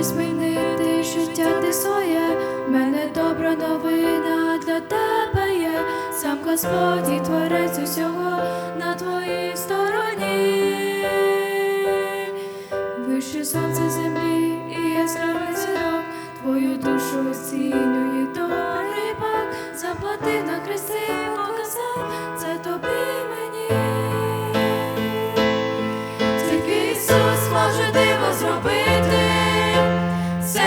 хочеш змінити життя ти своє, мене добра новина для тебе є. Сам Господь і творець усього на твоїй стороні. Вище сонце землі і яскравий зірок, твою душу оцінює добрий Бог, заплати на хресті,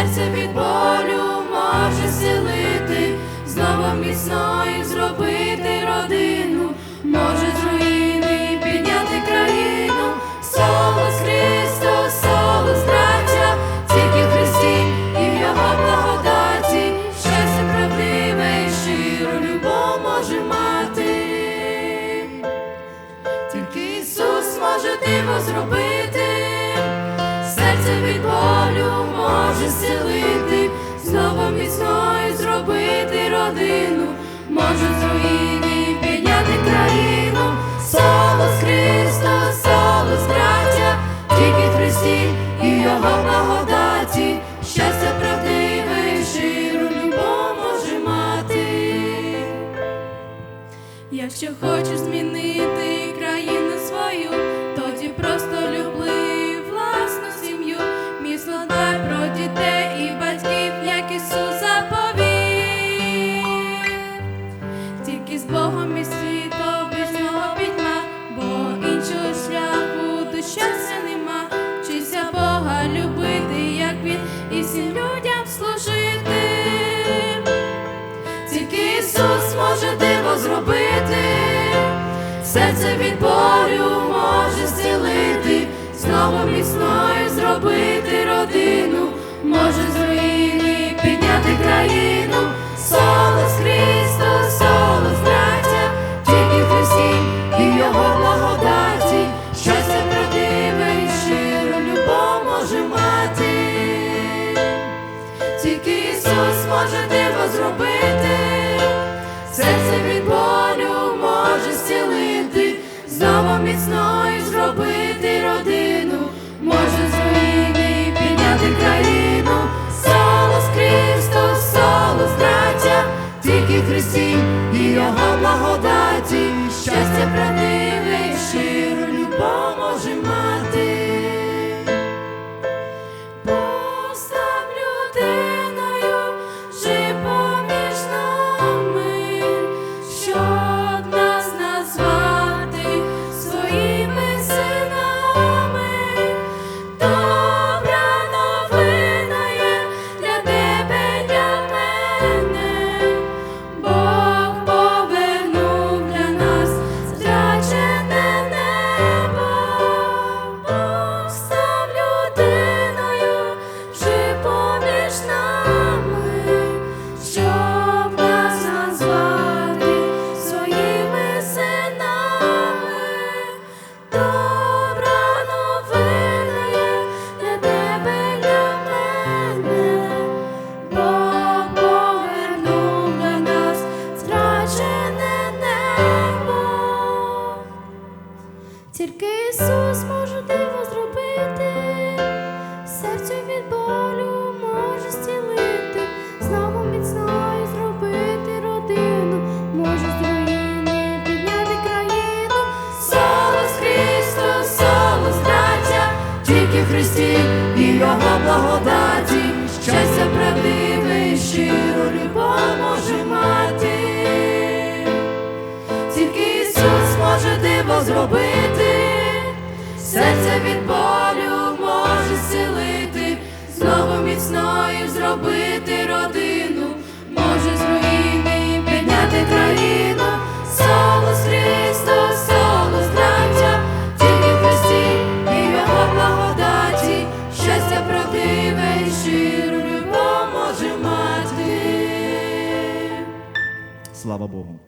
серце від болю може зцілити, знову міцною зробити родину, може з руїни підняти країну, солос Христос, солос браття, тільки в Христі і в Його благодаті, щастя правдиве і щиру любов може мати. Тільки Ісус може диво зробити, серце від болю може зцілити, знову міцною зробити родину, може з Богом і світом без бо іншого шляху до нема. Вчися Бога любити, як він, і всім людям служити. Тільки Ісус може диво зробити, серце від болю може зцілити, знову міцною зробити родину, може з руїни підняти країну, може диво зробити, серце від болю може зцілити, знову міцною зробити родину, може з руїни підняти країну, солос Христос, солос браття, тільки Христі і Його благодаті, щастя правдиве міцною зробити родину, може з руїни підняти країну, солос Христос. Слава Богу.